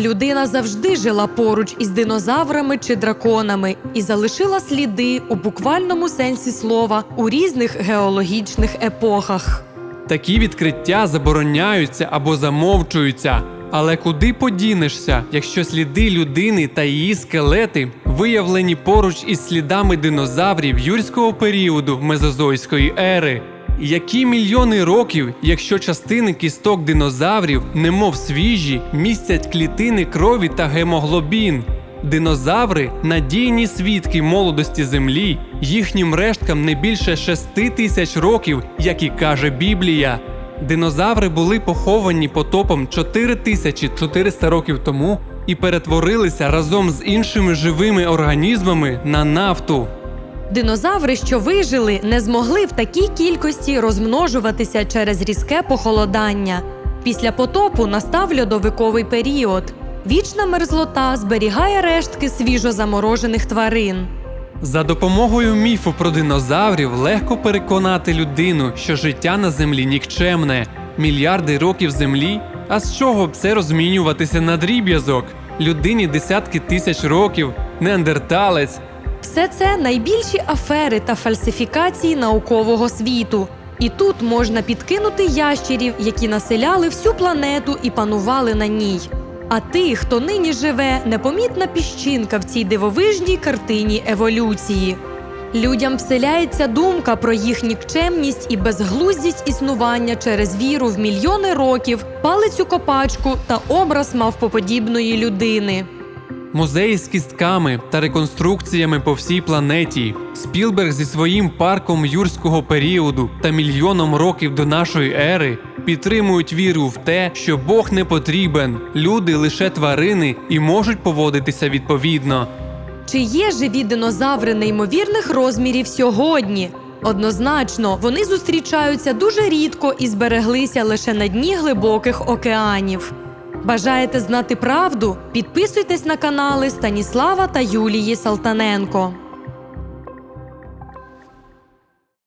Людина завжди жила поруч із динозаврами чи драконами і залишила сліди у буквальному сенсі слова у різних геологічних епохах. Такі відкриття забороняються або замовчуються. Але куди подінешся, якщо сліди людини та її скелети виявлені поруч із слідами динозаврів юрського періоду Мезозойської ери? Які мільйони років, якщо частини кісток динозаврів, немов свіжі, містять клітини крові та гемоглобін? Динозаври надійні свідки молодості землі, їхнім решткам не більше шести тисяч років, як і каже Біблія. Динозаври були поховані потопом 4400 років тому і перетворилися разом з іншими живими організмами на нафту. Динозаври, що вижили, не змогли в такій кількості розмножуватися через різке похолодання. Після потопу настав льодовиковий період. Вічна мерзлота зберігає рештки свіжозаморожених тварин. За допомогою міфу про динозаврів легко переконати людину, що життя на землі нікчемне, мільярди років землі. А з чого б це розмінюватися на дріб'язок? Людині десятки тисяч років, неандерталець. Все це найбільші афери та фальсифікації наукового світу. І тут можна підкинути ящерів, які населяли всю планету і панували на ній. А тих, хто нині живе, непомітна піщинка в цій дивовижній картині еволюції. Людям вселяється думка про їх нікчемність і безглуздість існування через віру в мільйони років, палицю копачку та образ мавпоподібної людини. Музеї з кістками та реконструкціями по всій планеті. Спілберг зі своїм парком юрського періоду та мільйоном років до нашої ери підтримують віру в те, що Бог не потрібен, люди лише тварини і можуть поводитися відповідно. Чи є живі динозаври неймовірних розмірів сьогодні? Однозначно, вони зустрічаються дуже рідко і збереглися лише на дні глибоких океанів. Бажаєте знати правду? Підписуйтесь на канали Станіслава та Юлії Салтаненко.